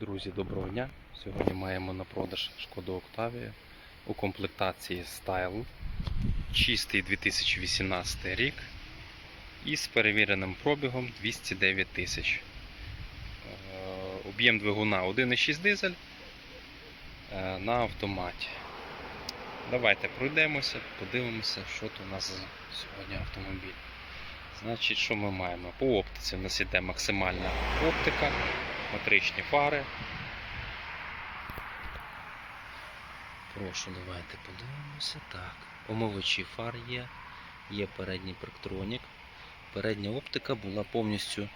Друзі, доброго дня! Сьогодні маємо на продаж Шкоду Октавію у комплектації Style. Чистий 2018 рік із перевіреним пробігом 209 тисяч. Е, Об'єм двигуна 1,6 дизель е, на автоматі. Давайте пройдемося, подивимося, що тут у нас за сьогодні автомобіль. Значить, що ми маємо? По оптиці у нас іде максимальна оптика, матричні фари. Прошу, давайте подивимося. Так. Омивачі фар є, є передній парктронік. Передня оптика була повністю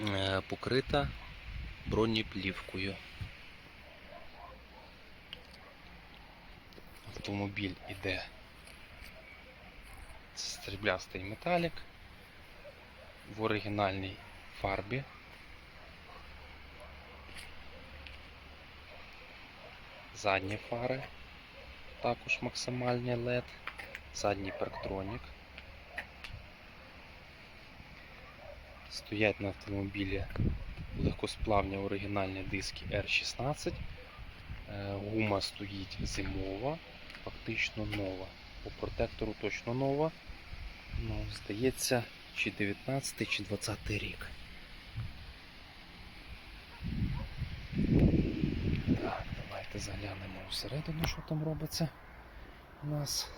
е, покрита бронеплівкою. Автомобіль іде стріблястий металік в оригінальній фарбі. Задні фари також максимальний LED, задній парктронік. Стоять на автомобілі легкосплавні оригінальні диски R16. Е, Гума стоїть зимова, фактично нова. По протектору точно нова. Ну, здається, чи 19 чи 20 рік. Так, давайте заглянемо всередину, що там робиться у нас.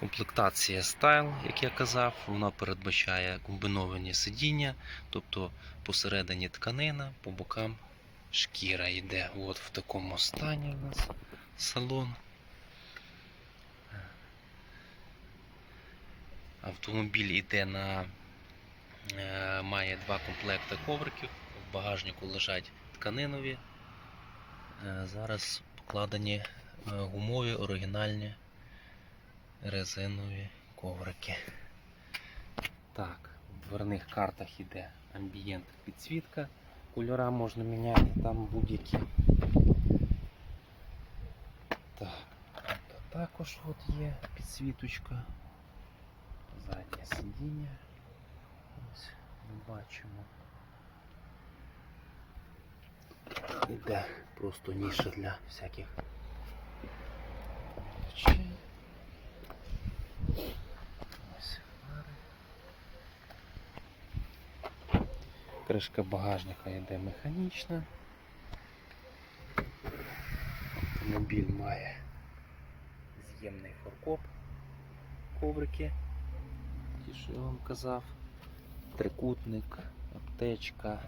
Комплектація Style, як я казав, вона передбачає комбіновані сидіння, тобто посередині тканина, по бокам шкіра йде. От в такому стані у нас салон. Автомобіль йде на е, має два комплекти ковриків. Багажнику лежать тканинові. Е, Зараз покладені е, гумові оригінальні резинові коврики. Так, в дверних картах йде амбієнт підсвітка. Кольора можна міняти там будь-які. Так, також от є підсвіточка. Заднє сидіння. Ось ми бачимо. Іде просто ніша для всяких речей. Ось фари. Кришка багажника йде механічна. Автомобіль має з'ємний форкоп, коврики, ті, що я вам казав, трикутник, аптечка,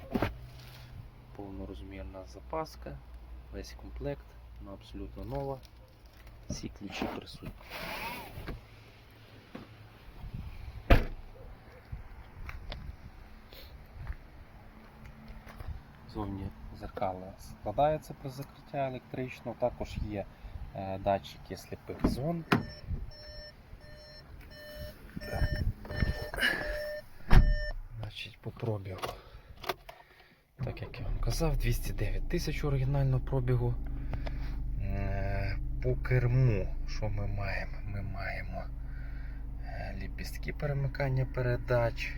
повнорозмірна запаска, весь комплект, вона абсолютно нова, всі ключі присутні. Зовні зеркало складається при закриття електрично, також є е, датчики сліпих зон. Значить, по пробігу. Так як я вам казав, 209 тисяч оригінального пробігу. Е, По керму, що ми маємо? Ми маємо е, ліпістки перемикання передач.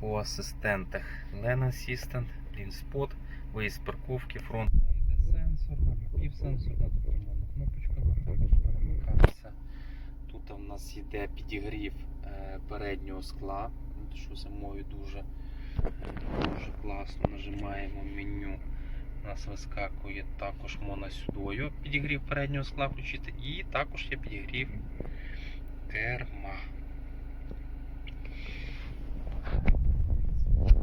По асистентах Lena Assistant, Blind Spot, виїзд парковки, фронт йде сенсорна, напівсенсорна, тобто можна кнопочками також перемикатися. Тут у нас йде підігрів е, переднього скла, що зимою дуже, дуже класно нажимаємо меню. У нас вискакує також можна сюдою підігрів переднього скла включити і також є підігрів керма.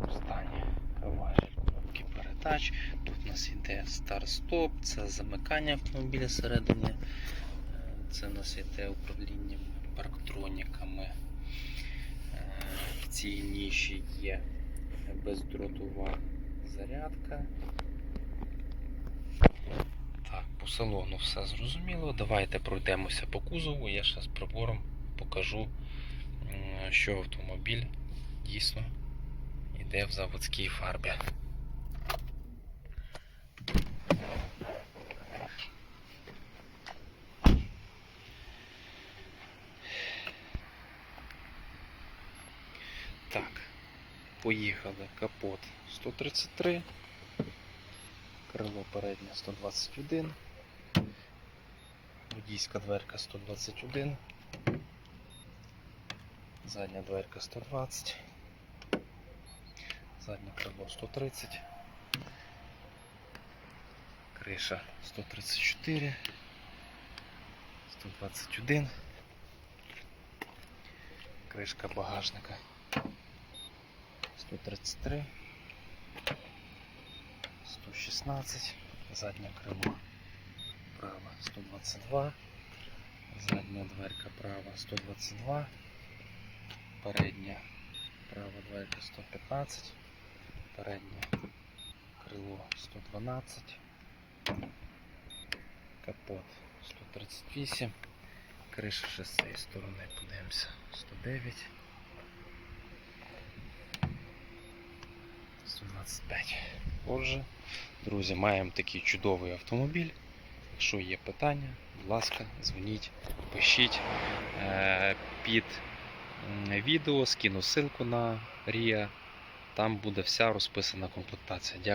Останнє важіль кнопки передач. Тут у нас йде старт-стоп, це замикання автомобіля всередині. Це у нас йде управління парктроніками. Е, В цій ніші є бездротова зарядка. Так, по салону все зрозуміло. Давайте пройдемося по кузову. Я ще з прибором покажу, що автомобіль дійсно йде в заводській фарбі. Так, Поїхали. Капот 133. Крило переднє 121. Водійська дверка 121. Задня дверка 120. Заднє крило 130. Криша 134. 121. Кришка багажника 133. 116. Заднє крило право 122. Задня дверка права 122. Передня права дверка 115. Переднє крило 112. Капот 138. Криша цієї сторони подивимося. 109. 125. Отже, друзі, маємо такий чудовий автомобіль. Якщо є питання, будь ласка, дзвоніть, пишіть Е, під відео, скину ссылку на Рія. Там буде вся розписана комплектація. Дякую.